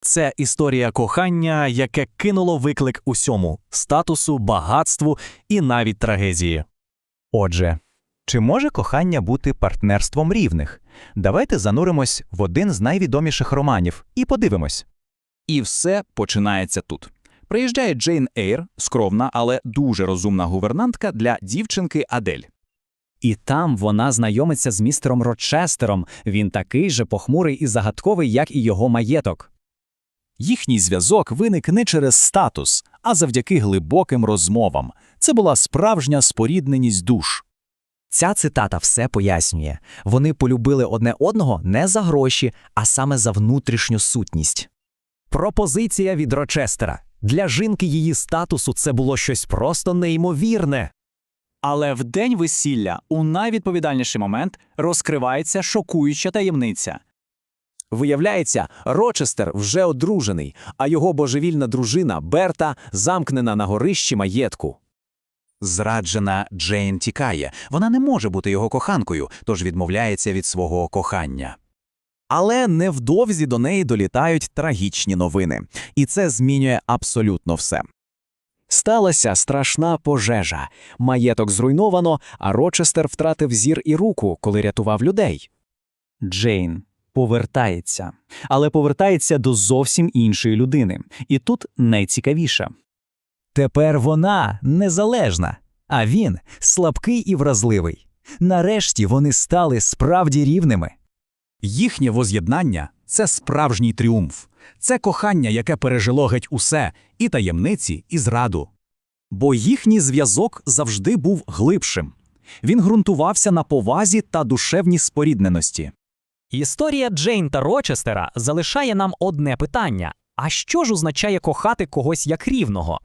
Це історія кохання, яке кинуло виклик усьому статусу, багатству і навіть трагедії. Отже, чи може кохання бути партнерством рівних? Давайте зануримось в один з найвідоміших романів і подивимось. І все починається тут. Приїжджає Джейн Ейр, скромна, але дуже розумна гувернантка для дівчинки Адель. І там вона знайомиться з містером Рочестером. Він такий же похмурий і загадковий, як і його маєток. Їхній зв'язок виник не через статус, а завдяки глибоким розмовам. Це була справжня спорідненість душ. Ця цитата все пояснює. Вони полюбили одне одного не за гроші, а саме за внутрішню сутність. Пропозиція від Рочестера. Для жінки її статусу це було щось просто неймовірне. Але в день весілля, у найвідповідальніший момент, розкривається шокуюча таємниця. Виявляється, Рочестер вже одружений, а його божевільна дружина Берта замкнена на горищі маєтку. Зраджена Джейн тікає. Вона не може бути його коханкою, тож відмовляється від свого кохання. Але невдовзі до неї долітають трагічні новини, і це змінює абсолютно все. Сталася страшна пожежа. Маєток зруйновано, а Рочестер втратив зір і руку, коли рятував людей. Джейн повертається, але повертається до зовсім іншої людини. І тут найцікавіше. Тепер вона незалежна, а він слабкий і вразливий. Нарешті вони стали справді рівними. Їхнє воз'єднання це справжній тріумф. Це кохання, яке пережило геть усе, і таємниці, і зраду. Бо їхній зв'язок завжди був глибшим. Він ґрунтувався на повазі та душевній спорідненості. Історія Джейн та Рочестера залишає нам одне питання: а що ж означає кохати когось як рівного?